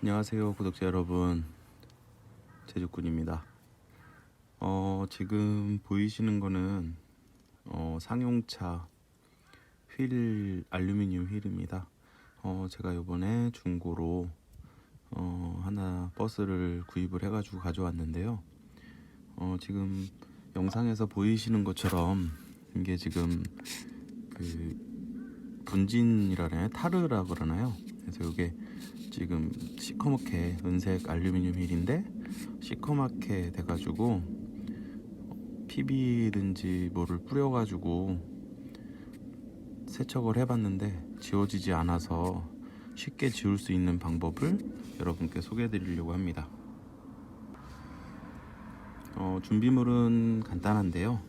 안녕하세요 구독자 여러분. 제주꾼입니다. 어, 지금 보이시는 거는 어, 상용차 휠 알루미늄 휠입니다. 어, 제가 요번에 중고로 어, 하나 버스를 구입을 해 가지고 가져왔는데요. 어, 지금 영상에서 보이시는 것처럼 이게 지금 그 분진이라나요? 타르라 그러나요 그래서 이게 지금 시커멓게 은색 알루미늄 휠인데 시커멓게 돼가지고 PB든지 뭐를 뿌려가지고 세척을 해봤는데 지워지지 않아서 쉽게 지울 수 있는 방법을 여러분께 소개해드리려고 합니다. 어, 준비물은 간단한데요.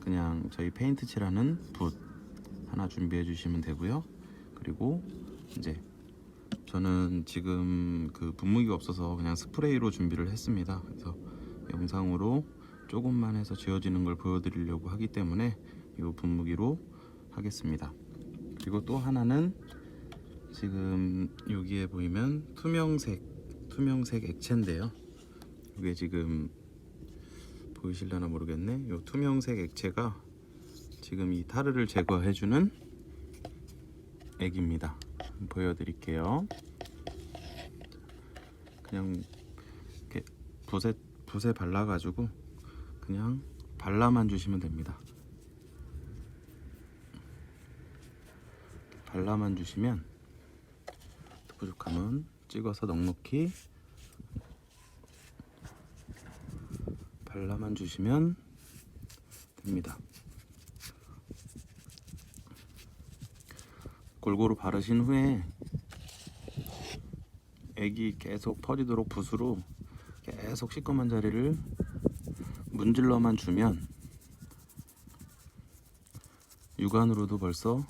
그냥 저희 페인트 칠하는 붓 하나 준비해 주시면 되고요. 그리고 이제 저는 지금 그 분무기가 없어서 그냥 스프레이로 준비를 했습니다. 그래서 영상으로 조금만 해서 지워지는 걸 보여드리려고 하기 때문에 이 분무기로 하겠습니다. 그리고 또 하나는 지금 여기에 보이면 투명색 투명색 액체인데요. 이게 지금 보이실려나 모르겠네. 이 투명색 액체가 지금 이 타르를 제거해주는 액입니다. 보여드릴게요. 그냥 이렇게 붓에 붓에 발라가지고 그냥 발라만 주시면 됩니다. 발라만 주시면 부족하면 찍어서 넉넉히 발라만 주시면 됩니다. 골고루 바르신 후에 액이 계속 퍼지도록 붓으로 계속 시꺼먼 자리를 문질러만 주면 육안으로도 벌써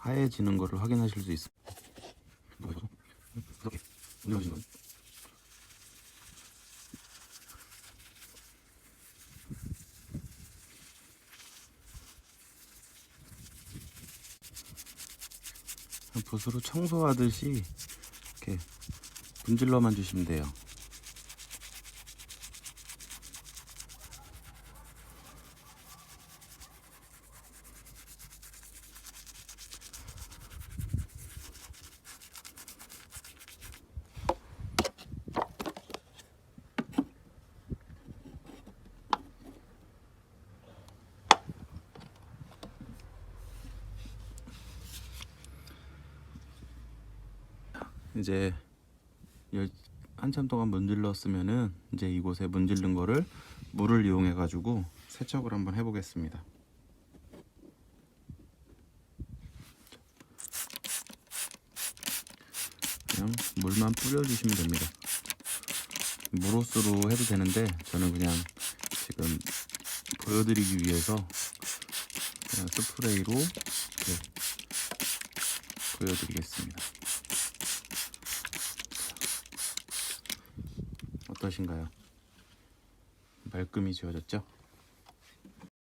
하얘지는 것을 확인하실 수. 뭐예요? 이렇게 문질러진 건 붓으로 청소하듯이 이렇게 문질러만 주시면 돼요. 이제 열- 한참 동안 문질렀으면은 이제 이곳에 문질른 거를 물을 이용해 가지고 세척을 한번 해보겠습니다. 그냥 물만 뿌려주시면 됩니다. 무로스로 해도 되는데 저는 그냥 지금 보여드리기 위해서 그냥 스프레이로 이렇게 보여드리겠습니다. 어떠신가요? 말끔히 지워졌죠?